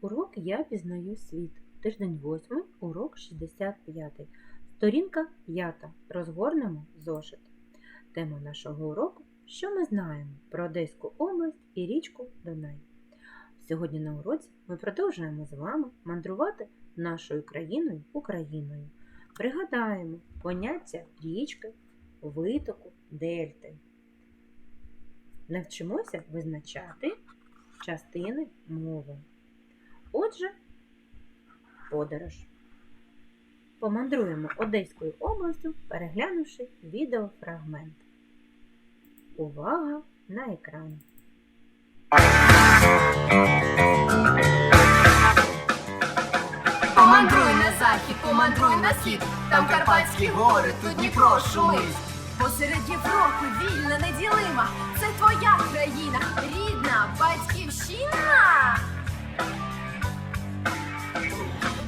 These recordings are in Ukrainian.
Урок Я пізнаю світ. Тиждень 8, урок 65. Сторінка 5. Розгорнемо зошит. Тема нашого уроку Що ми знаємо про Одеську область і річку Дунай. Сьогодні на уроці ми продовжуємо з вами мандрувати нашою країною Україною. Пригадаємо поняття річки, витоку, дельти. Навчимося визначати частини мови. Отже, подорож. Помандруємо Одеською областю, переглянувши відеофрагмент. Увага на екран. Помандруй на захід, помандруй на схід, там Карпатські гори, тут Дніпро шумить. Посеред Європи вільна, неділима, це твоя країна, рідна батьківщина.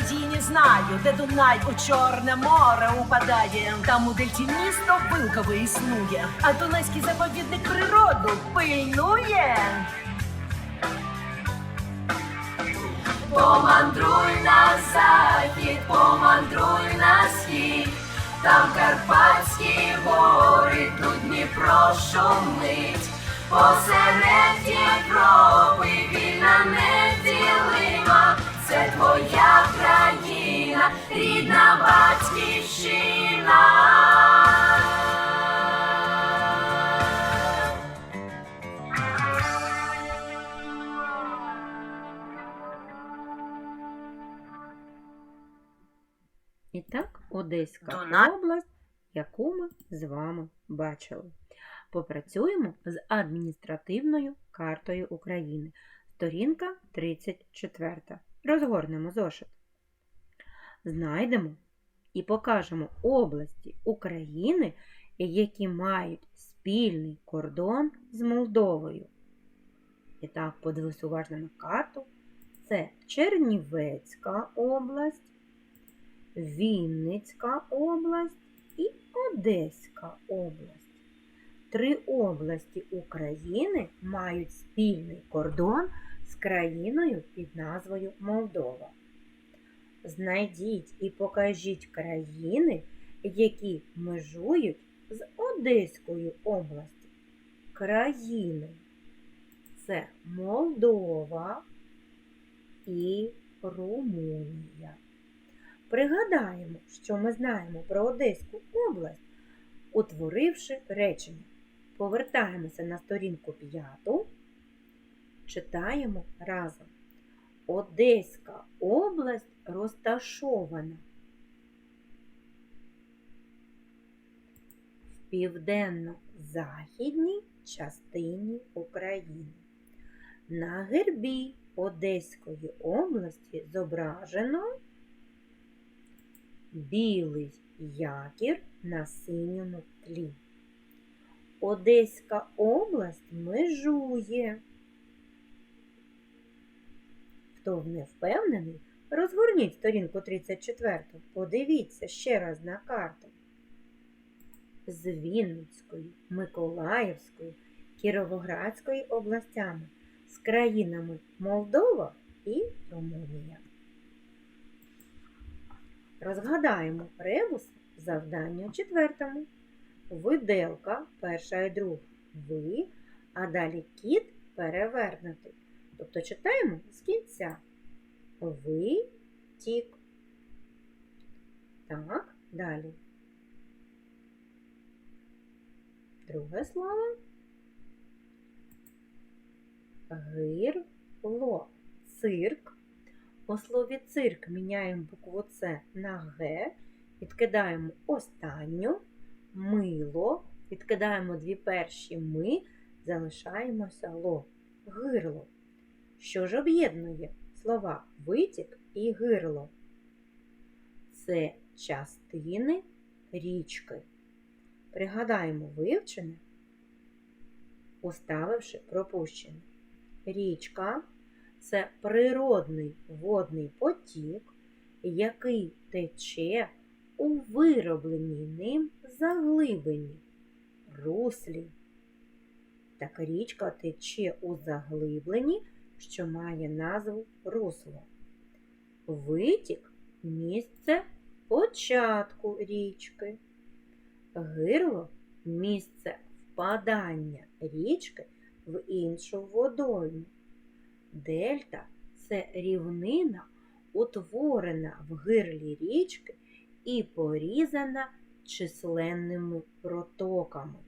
Україні знаю, де Дунай у Чорне море упадає. Там у дельті місто Вилкове існує, а Дунайський заповідник природу пильнує. Помандруй на захід, помандруй на схід, там Карпатські гори, тут Дніпро шумить. Посеред Європи вільна неділима, це твоя країна, рідна батьківщина. І так, Одеська Дунай. область, яку ми з вами бачили. Попрацюємо з адміністративною картою України. Сторінка 34. Розгорнемо зошит. Знайдемо і покажемо області України, які мають спільний кордон з Молдовою. І так, подивись уважно на карту. Це Чернівецька область. Вінницька область і Одеська область. Три області України мають спільний кордон з країною під назвою Молдова. Знайдіть і покажіть країни, які межують з Одеською областю. Країни це Молдова і Румунія. Пригадаємо, що ми знаємо про Одеську область, утворивши речення. Повертаємося на сторінку 5, читаємо разом. Одеська область розташована в південно-західній частині України. На гербі Одеської області зображено білий якір на синьому тлі. Одеська область межує. Хто не впевнений, розгорніть сторінку 34. Подивіться ще раз на карту. З Вінницькою, Миколаївською, Кіровоградською областями, з країнами Молдова і Румунія. Розгадаємо ребус завдання четвертому. Виделка перша і друга ви, а далі кіт перевернутий. Тобто читаємо з кінця. Ви тік. Так, далі. Друге слово. Гирло. Цирк. У слові цирк міняємо букву С на Г, відкидаємо останню, мило, відкидаємо дві перші ми, залишаємося ло, гирло. Що ж об'єднує слова витік і гирло? це частини річки. Пригадаємо вивчене, уставивши пропущене. Річка це природний водний потік, який тече у виробленій ним заглибині, руслі. Так річка тече у заглибленні, що має назву русло. Витік місце початку річки. Гирло місце впадання річки в іншу водойму. Дельта це рівнина, утворена в гирлі річки і порізана численними протоками.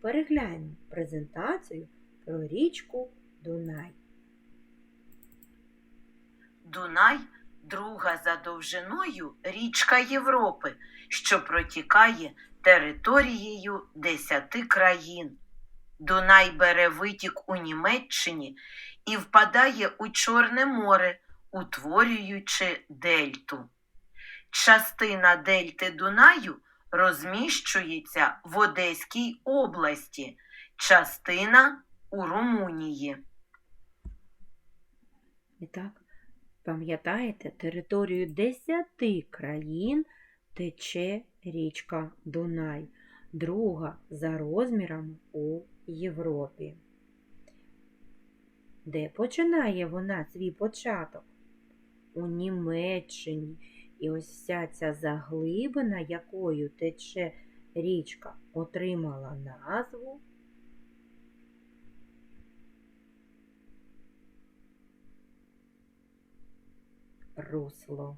Перегляньмо презентацію про річку Дунай. Дунай друга за довжиною річка Європи, що протікає територією десяти країн. Дунай бере витік у Німеччині і впадає у Чорне море, утворюючи дельту. Частина дельти Дунаю розміщується в Одеській області, частина у Румунії. І так, пам'ятаєте, територію десяти країн тече річка Дунай, друга за розмірами у Європі. Де починає вона свій початок? У Німеччині. І ось вся ця заглибина, якою тече річка, отримала назву русло.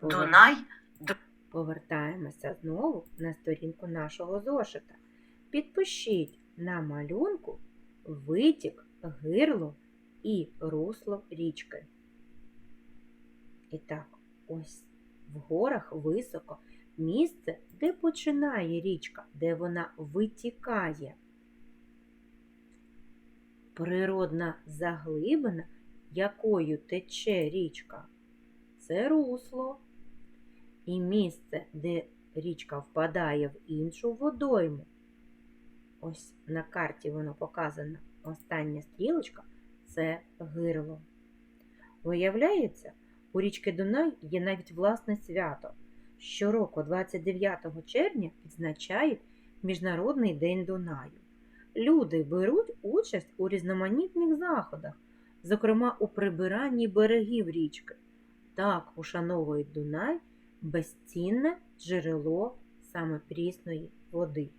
Повер- Дунай Повертаємося знову на сторінку нашого зошита. Підпишіть на малюнку витік, гирло і русло річки. І так, ось в горах високо місце, де починає річка, де вона витікає. Природна заглибина, якою тече річка, це русло. І місце, де річка впадає в іншу водойму. Ось на карті воно показано. Остання стрілочка це гирло. Виявляється, у річки Дунай є навіть власне свято. Щороку, 29 червня, відзначають Міжнародний день Дунаю. Люди беруть участь у різноманітних заходах, зокрема у прибиранні берегів річки. Так ушановують Дунай безцінне джерело саме прісної води.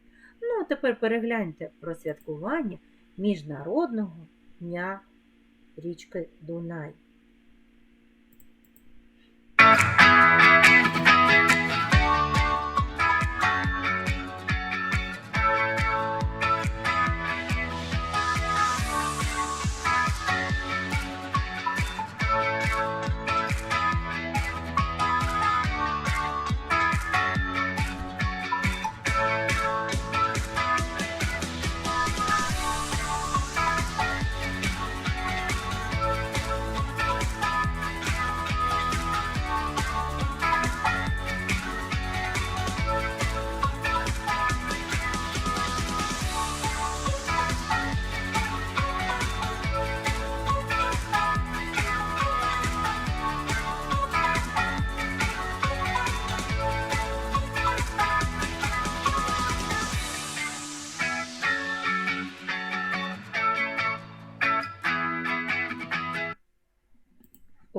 Ну, а тепер перегляньте про святкування Міжнародного дня річки Дунай.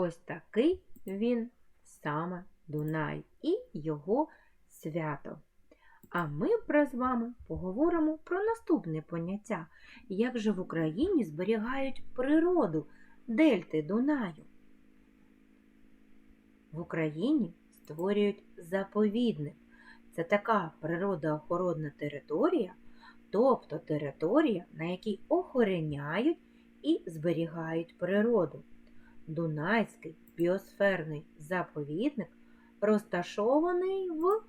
Ось такий він саме Дунай і його свято. А ми з вами поговоримо про наступне поняття, як же в Україні зберігають природу дельти Дунаю. В Україні створюють заповідник. Це така природоохоронна територія, тобто територія, на якій охороняють і зберігають природу. Дунайський біосферний заповідник розташований в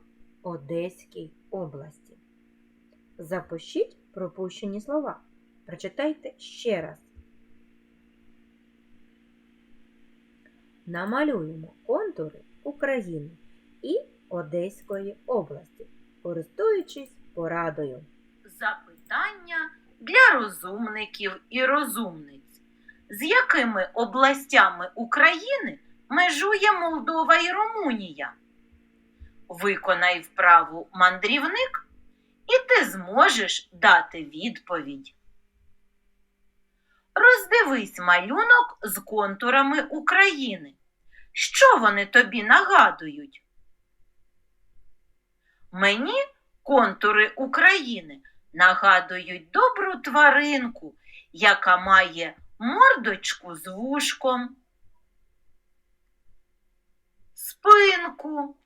Одеській області. Запишіть пропущені слова. Прочитайте ще раз. Намалюємо контури України і Одеської області, користуючись порадою. Запитання для розумників і розумниць. З якими областями України межує Молдова і Румунія? Виконай вправу мандрівник, і ти зможеш дати відповідь. Роздивись малюнок з контурами України. Що вони тобі нагадують? Мені контури України нагадують добру тваринку, яка має мордочку з вушком, спинку,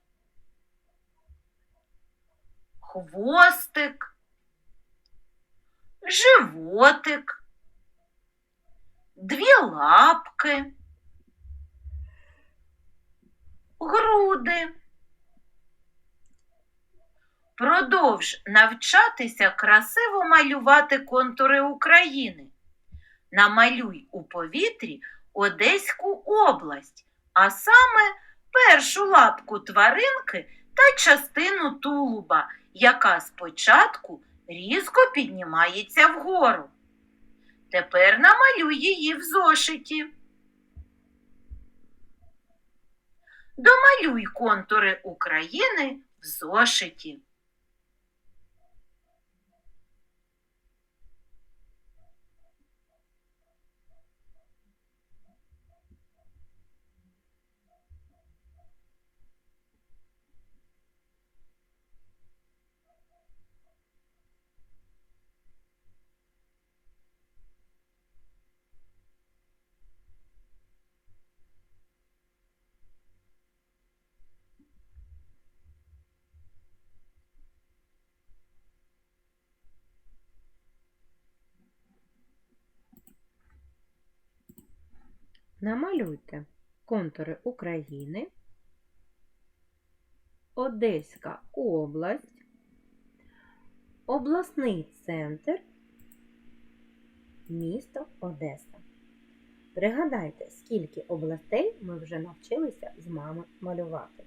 хвостик, животик, дві лапки, груди. Продовж навчатися красиво малювати контури України. Намалюй у повітрі Одеську область, а саме першу лапку тваринки та частину тулуба, яка спочатку різко піднімається вгору. Тепер намалюй її в зошиті. Домалюй контури України в зошиті. Намалюйте контури України, Одеська область, обласний центр, місто Одеса. Пригадайте, скільки областей ми вже навчилися з вами малювати.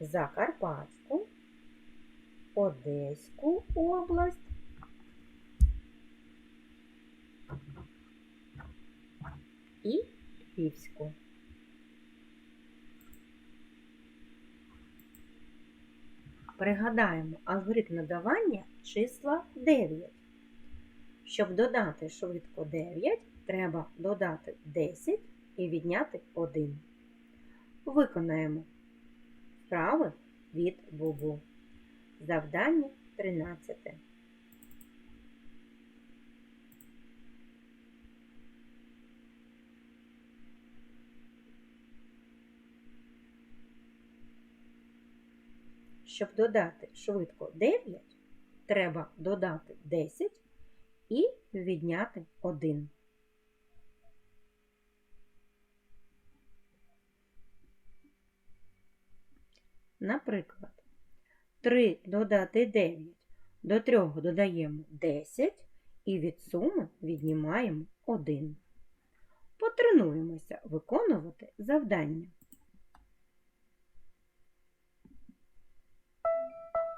Закарпатську, Одеську область, і Львівську. Пригадаємо алгоритм надавання числа 9. Щоб додати швидко 9, треба додати 10 і відняти 1. Виконаємо вправи від Бубу. Завдання 13. Щоб додати швидко 9, треба додати 10 і відняти 1. Наприклад, 3 додати 9, до 3 додаємо 10 і від суми віднімаємо 1. Потренуємося виконувати завдання.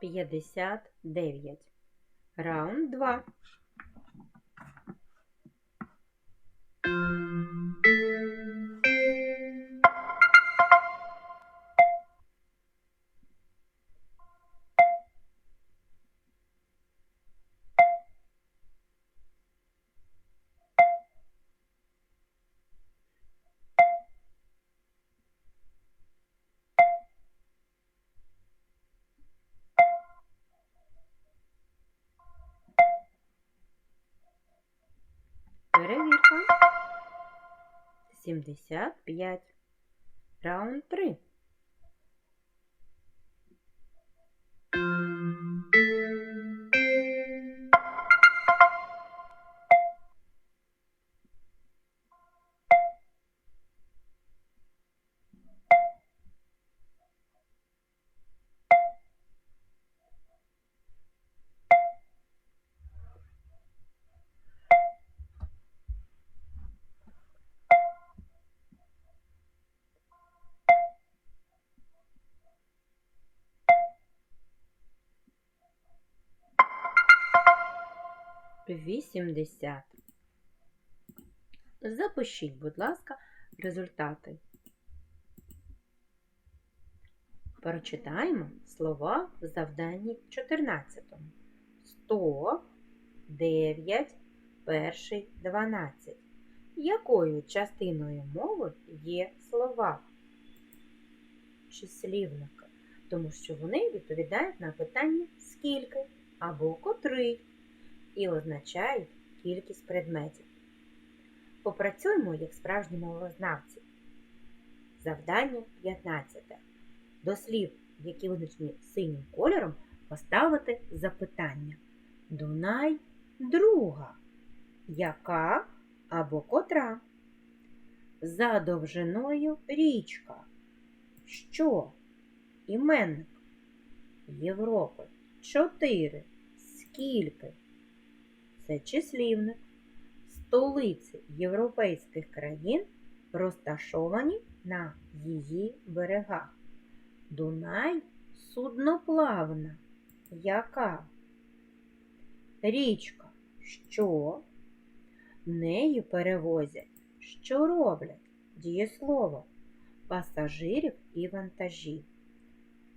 П'ятдесят дев'ять. Раунд 2. 75. Раунд 3. Вісімдесят. Запишіть, будь ласка, результати. Прочитаємо слова в завданні 14. 100, 9, перший, 12. Якою частиною мови є слова? Числівника, тому що вони відповідають на питання скільки або котрий і означають кількість предметів. Попрацюємо як справжні мовознавці. Завдання 15. До слів, які визначені синім кольором, поставити запитання. Дунай друга. Яка або котра? За довжиною річка. Що? Іменник. Європи. Чотири. Скільки? Це числівник. Столиці європейських країн розташовані на її берегах. Дунай судноплавна. Яка? Річка. Що? Нею перевозять. Що роблять? Дієслово. Пасажирів і вантажів.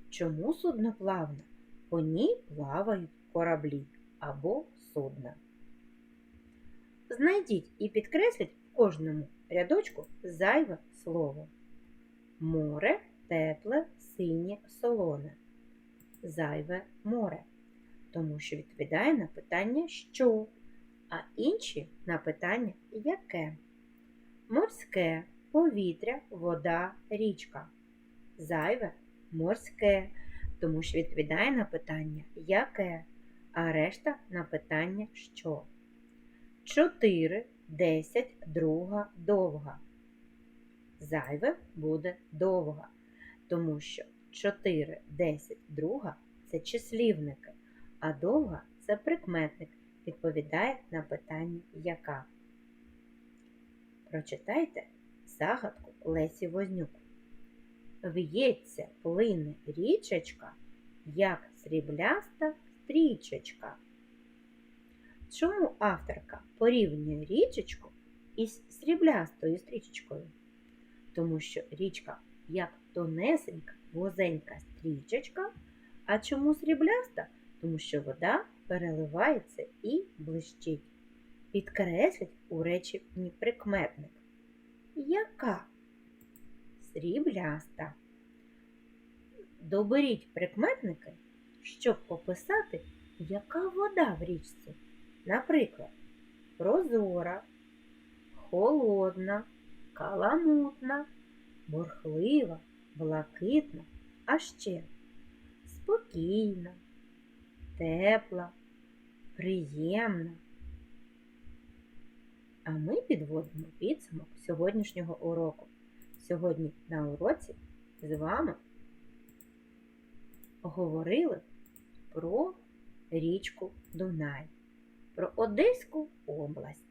Чому судноплавна? По ній плавають кораблі або судна. Знайдіть і підкресліть в кожному рядочку зайве слово. Море тепле, синє, солоне. Зайве море, тому що відповідає на питання що, а інші на питання яке. Морське, повітря, вода, річка. Зайве морське, тому що відповідає на питання яке, а решта на питання що. 4, 10, друга, довга. Зайве буде довга, тому що 4, 10, друга це числівники, а довга це прикметник, відповідає на питання яка. Прочитайте загадку Лесі Вознюк. В'ється плине річечка, як срібляста стрічечка. Чому авторка порівнює річечку із сріблястою стрічечкою? Тому що річка як тонесенька, вузенька стрічечка, а чому срібляста? Тому що вода переливається і блищить. Підкресліть у реченні прикметник. Яка? Срібляста. Доберіть прикметники, щоб описати, яка вода в річці. Наприклад, прозора, холодна, каламутна, бурхлива, блакитна, а ще спокійна, тепла, приємна. А ми підводимо підсумок сьогоднішнього уроку. Сьогодні на уроці з вами говорили про річку Дунай про Одеську область.